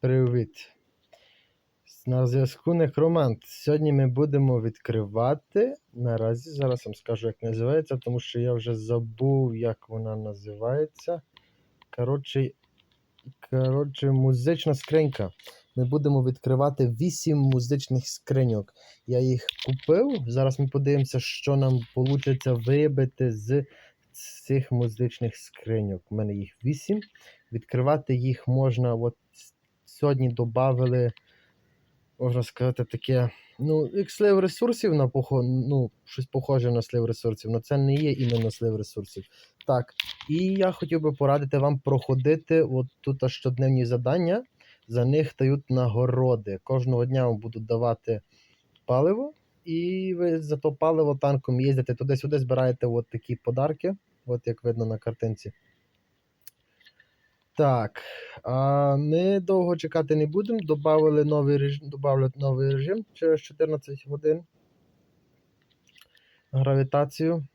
Привіт. На зв'язку Некромант. Сьогодні ми будемо відкривати. Наразі зараз вам скажу, як називається, тому що я вже забув, як вона називається. Коротше, коротше, музична скринька. Ми будемо відкривати 8 музичних скриньок. Я їх купив. Зараз ми подивимося, що нам вийде вибити з цих музичних скриньок. У мене їх 8. Відкривати їх можна. От сьогодні додали, можна сказати, таке. Ну, як слив ресурсів на похо... ну, щось похоже на слив ресурсів, але це не є іменно слив ресурсів. Так, і я хотів би порадити вам проходити от тут щоденні завдання. За них дають нагороди. Кожного дня вам будуть давати паливо, і ви за то паливо танком їздите туди-сюди, збираєте от такі подарки, от як видно на картинці. Так, а ми довго чекати не будемо. Добавили новий режим, добавлять новий режим через 14 годин. Гравітацію.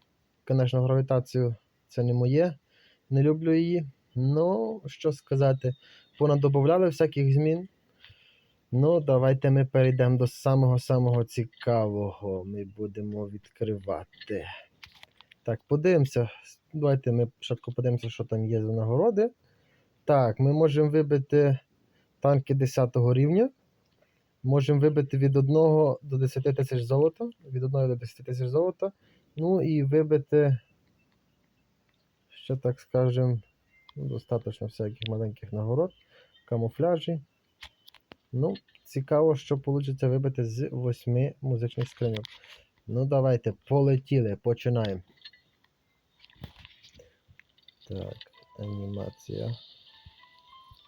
Звісно, гравітацію це не моє. Не люблю її. Ну, що сказати, понадобавляли всяких змін. Ну, давайте ми перейдемо до самого-самого цікавого. Ми будемо відкривати. Так, подивимося. Давайте ми спочатку подивимося, що там є за нагороди. Так, ми можемо вибити танки 10 рівня. Можемо вибити від 1 до 10 тисяч золота. Від 1 до 10 тисяч золота. Ну і вибити, ще так скажемо, ну, достатньо всяких маленьких нагород, камуфляжі. Ну, цікаво, що вийде вибити з 8 музичних скриньок. Ну, давайте, полетіли, починаємо. Так, анімація.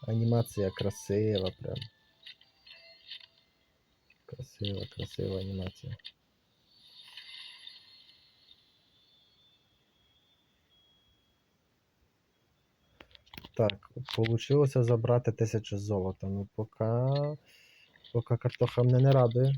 Анімація красива прям. Красива, красива анімація. Так, вийшло забрати тисячу золота. Ну поки. Поки картоха мене не радує.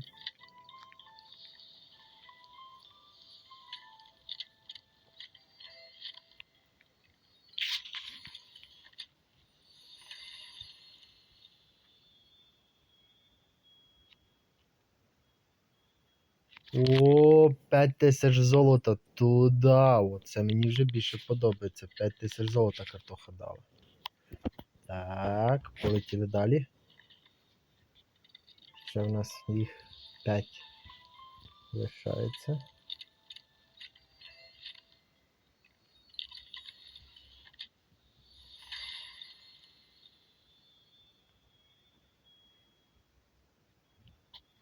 О, 5 тисяч золота туди. Оце мені вже більше подобається. 5 тисяч золота картоха дала. Так, полетіли далі. Ще в нас їх 5 лишається.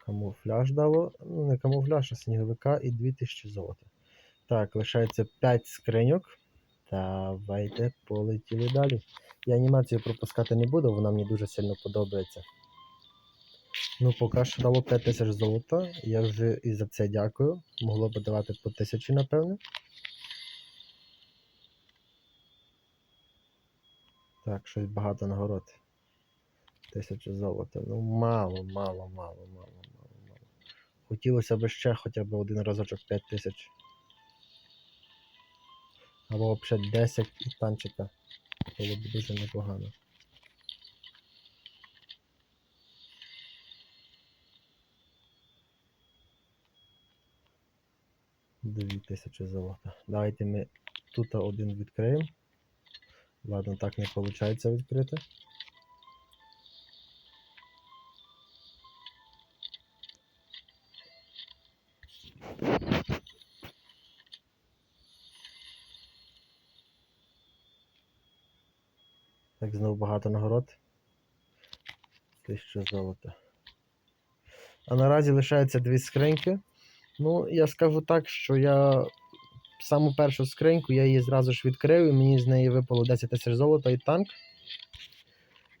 Камуфляж дало. Ну, не камуфляж, а сніговика і 2000 золота. Так, лишається 5 скриньок. Давайте полетіли далі. Я анімацію пропускати не буду, вона мені дуже сильно подобається. Ну, поки що дало 5000 золота. Я вже і за це дякую. Могло б давати по 1000, напевне. Так, щось багато нагород. 1000 золота. Ну, мало, мало, мало, мало, мало, мало. Хотілося б ще хоча б один разочок 5000. Або взагалі 10 і танчика. Було б дуже непогано. Дві тисячі золота. Давайте ми тут один відкриємо. Ладно, так не виходить відкрити. Так, знову багато нагород. Тисяча золота. А наразі лишається дві скриньки. Ну, я скажу так, що я саму першу скриньку я її зразу ж відкрив, і мені з неї випало 10 тисяч золота і танк.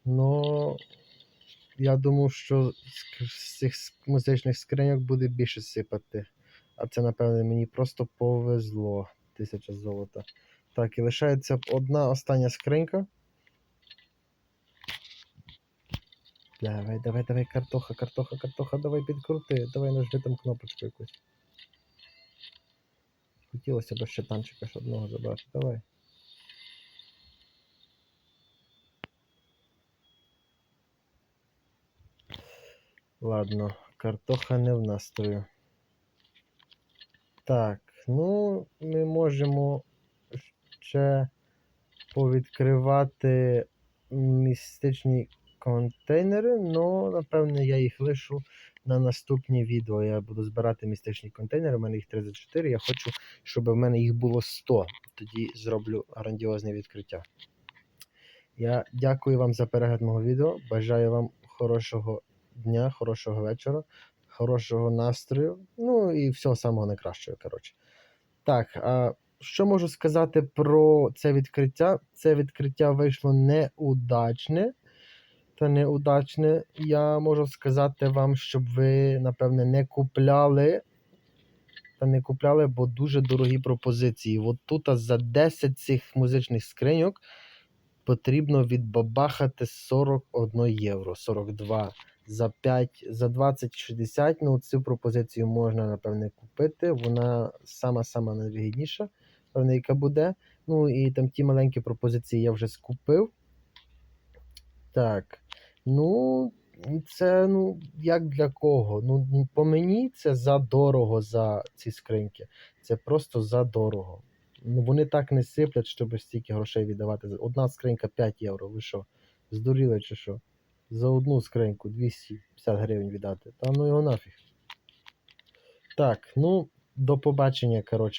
Ну, я думав, що з цих музичних скриньок буде більше сипати. А це, напевне, мені просто повезло. Тисяча золота. Так, і лишається одна остання скринька. Давай, давай, давай, картоха, картоха, картоха, давай підкрути, давай нажми там кнопочку якусь. Хотілося б ще танчика ж одного забрати, давай. Ладно, картоха не в настрою. Так, ну, ми можемо ще повідкривати містичні контейнери, але напевне я їх лишу на наступні відео. Я буду збирати містичні контейнери, у мене їх 34, я хочу, щоб в мене їх було 100. Тоді зроблю грандіозне відкриття. Я дякую вам за перегляд мого відео. Бажаю вам хорошого дня, хорошого вечора, хорошого настрою. Ну і всього самого найкращого. Коротше. Так, а що можу сказати про це відкриття? Це відкриття вийшло неудачне. Та неудачне. Я можу сказати вам, щоб ви, напевне, не купляли. Та не купляли, бо дуже дорогі пропозиції. От тут за 10 цих музичних скриньок потрібно відбабахати 41 євро, 42. За 5, за 20-60, ну цю пропозицію можна, напевне, купити. Вона сама-сама найвигідніша, певне, яка буде. Ну і там ті маленькі пропозиції я вже скупив. Так. Ну, це, ну, як для кого? Ну, по мені це задорого за ці скриньки. Це просто задорого. Ну, вони так не сиплять, щоб стільки грошей віддавати. Одна скринька 5 євро. Ви що? Здуріли чи що? За одну скриньку 250 гривень віддати. Та ну його нафіг. Так, ну, до побачення, коротше.